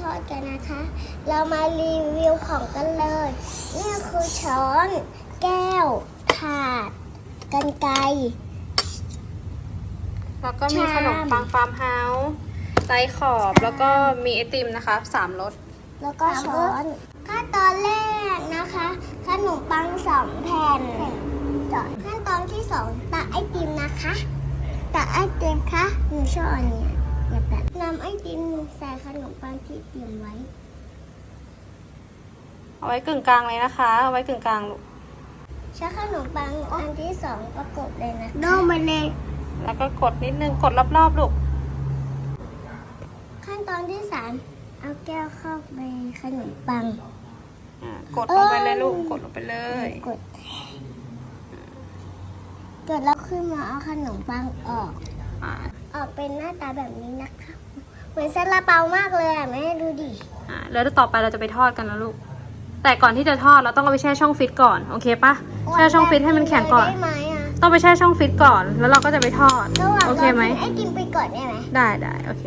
ทอดกันนะคะ เรามารีวิวของกันเลย นี่คือช้อน แก้ว ถาดกันไกรแล้วก็มีชามขนมปังฟาร์มเฮาส์ไส้ขอบแล้วก็มีไอติมนะคะสามรสแล้วก็ช้อนขั้นตอนแรกนะคะ ขนมปังสองแผ่นขั้นตอนที่สองตักไอติมนะคะตักไอติมคะหนูชอบอันเนี้ ยอย่าแบบนำไอติมใส่ขนมปังที่เตรียมไว้ เอาไว้กึ่งกลางเลยนะคะ เอาไว้กึ่งกลางลูกใช้ขนมปังอันที่สองประกบเลยนะโดมาเลย แล้วก็กดนิดนึง กดรอบๆลูก ขั้นตอนที่สามเอาแก้วเข้าไปขนมปัง อ่ากดลงไปเลยลูก กดลงไปเลย กด กดแล้วขึ้นมาเอาขนมปังออก อ่าออกเป็นหน้าตาแบบนี้นะคะ เหมือนซาลาเปามากเลยอะแม่ดูดิ อ่าแล้วต่อไปเราจะไปทอดกันแล้วลูก แต่ก่อนที่จะทอดเราต้องเอาไปแช่ช่องฟิตก่อนโอเคปะแช่ช่องฟิตให้มันแข็งก่อน ได้ไหมอะต้องไปแช่ช่องฟิตก่อน แล้วเราก็จะไปทอด ระหว่างโอเคไหมรกินไอติมไปก่อนได้ไหม ได้ได้โอเค